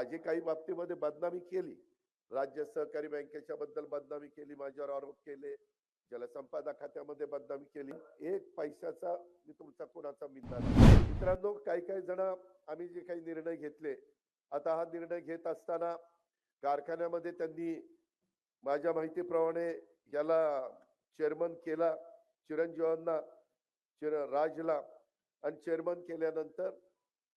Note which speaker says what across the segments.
Speaker 1: माझी काही बाबतीमध्ये बदनामी केली. राज्य सहकारी बँकेच्या बद्दल बदनामी केली माझ्यावर आरोप केले. जलसंपदा खात्यामध्ये बदनामी केली. एक पैशाचा मी तुमचा कोणाचा मिळणार मित्रांनो काही काही जण आम्ही जे काही निर्णय घेतले आता हा निर्णय घेत असताना कारखान्यामध्ये त्यांनी माझ्या माहितीप्रमाणे याला चेअरमन केला चिरंजीवांना चिर राजला आणि चेअरमन केल्यानंतर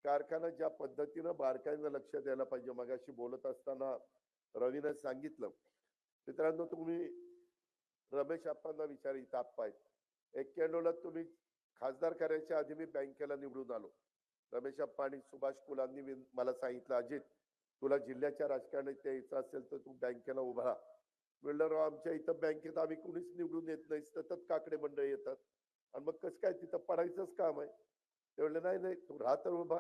Speaker 1: कारखाना ज्या पद्धतीनं बारकाईनं लक्ष द्यायला पाहिजे मगाशी बोलत असताना रवीनं सांगितलं. मित्रांनो तुम्ही रमेश आप्पांना विचार इथं आप्पा आहेत. एक्क्याण्णवला तुम्ही खासदार करायच्या आधी मी बँकेला निवडून आलो. रमेश आप्पा आणि सुभाष कुलांनी मला सांगितलं अजित तुला जिल्ह्याच्या राजकारणात यायचं असेल तर तू बँकेला उभा राहा. म्हणलं राव आमच्या इथं बँकेत आम्ही कुणीच निवडून येत नाही सतत काकडे मंडळ येतात. आणि मग कसं काय तिथं पडायचंच काम आहे. म्हणले नाही नाही तू राहा उभा.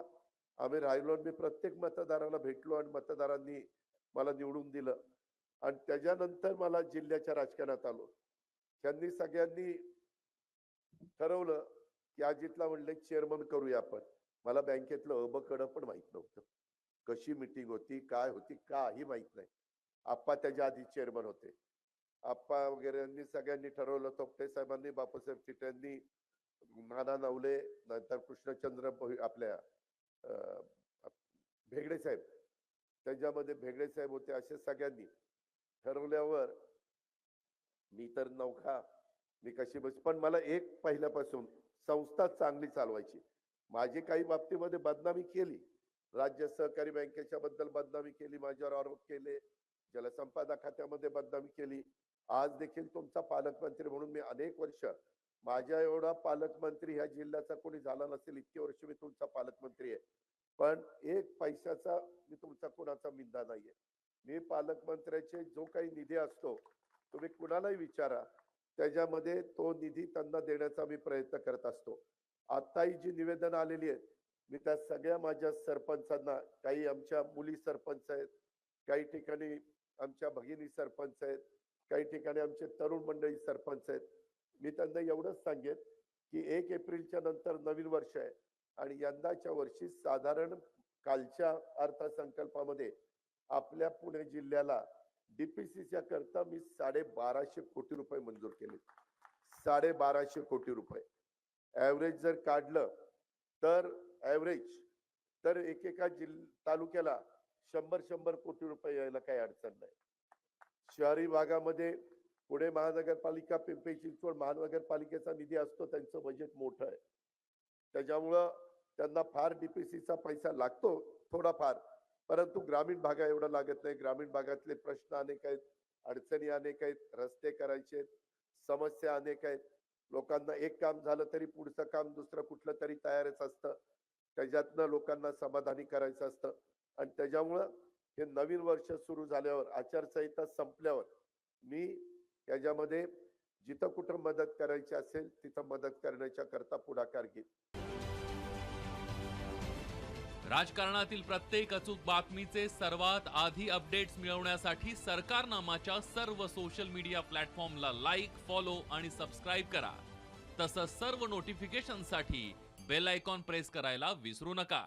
Speaker 1: आम्ही राहिलो आणि मी प्रत्येक मतदाराला भेटलो आणि मतदारांनी मला निवडून दिलं. आणि त्याच्यानंतर मला जिल्ह्याच्या राजकारणात आलो. त्यांनी सगळ्यांनी ठरवलं की अजितला म्हणले चेअरमन करूया आपण. मला बँकेतलं अबकडं पण माहीत नव्हतं. कशी मिटिंग होती काय होती काही माहीत नाही. आप्पा त्याच्या आधी चेअरमन होते. आप्पा वगैरे सगळ्यांनी ठरवलं तोपटे साहेबांनी बापूसाहेब चिट्यांनी नाना नवले नंतर कृष्णचंद्र आपल्या भेगडे साहेब. त्याच्यामध्ये भेगडे साहेब होते असे सगळ्यांनी ठरवल्यावर मी तर नौखा मी कशी बस पण मला एक पहिल्यापासून संस्था चांगली चालवायची. माझी काही बाबतीमध्ये बदनामी केली. राज्य सहकारी बँकेच्या बद्दल बदनामी केली माझ्यावर आरोप केले. जलसंपदा खात्यामध्ये बदनामी केली. आज देखील तुमचा पालकमंत्री म्हणून मी अनेक वर्ष माझ्या एवढा पालकमंत्री ह्या जिल्ह्याचा कोणी झाला नसेल इतके वर्ष मी तुमचा पालकमंत्री आहे. पण एक पैशाचा मी तुमचा कोणाचा मिंदा नाहीये. मी पालकमंत्र्याचे जो काही निधी असतो तुम्ही कुणालाही विचारा त्याच्यामध्ये तो निधी त्यांना देण्याचा मी प्रयत्न करत असतो. आताही जी निवेदन आलेली आहेत मी त्या सगळ्या माझ्या सरपंचांना काही आमच्या मुली सरपंच आहेत काही ठिकाणी आमच्या भगिनी सरपंच आहेत काही ठिकाणी आमचे तरुण मंडळी सरपंच आहेत मी त्यांना एवढंच सांगेन की एक एप्रिलच्या नंतर नवीन वर्ष आहे. आणि यंदाच्या वर्षी साधारण कालच्या अर्थसंकल्पामध्ये आपल्या पुणे जिल्ह्याला डीपीसीच्या करता मी साडे बाराशे कोटी रुपये मंजूर केले. साडे बाराशे कोटी रुपये. ॲव्हरेज जर काढलं तर ॲव्हरेज तर एकेका जिल्ह तालुक्याला शंभर शंभर कोटी रुपये यायला काही अडचण नाही. शहरी भागामध्ये पुणे महानगरपालिका पिंपरी चिंचवड महानगरपालिकेचा निधी असतो त्यांचं बजेट मोठं आहे. त्याच्यामुळं त्यांना फार डीपीसीचा पैसा लागतो थोडाफार. परंतु ग्रामीण भागा एवढा लागत नाही. ग्रामीण भागातले प्रश्न अनेक आहेत अडचणी अनेक आहेत रस्ते करायचे आहेत समस्या अनेक आहेत. लोकांना एक काम झालं तरी पुढचं काम दुसरं कुठलं तरी तयारच असतं. त्याच्यातनं लोकांना समाधानी करायचं असतं. आणि त्याच्यामुळं हे नवीन वर्ष सुरू झाल्यावर आचारसंहिता संपल्यावर मी याच्यामध्ये जिथं कुठं मदत करायची असेल तिथं मदत करण्याच्या करता पुढाकार घेत
Speaker 2: राजकारणातील प्रत्येक अचूक बातमीचे सर्वात आधी अपडेट्स मिळवण्यासाठी सरकारनामाच्या सर्व सोशल मीडिया प्लॅटफॉर्मला लाईक फॉलो आणि सबस्क्राईब करा. तसंच सर्व नोटिफिकेशनसाठी बेल आयकॉन प्रेस करायला विसरू नका.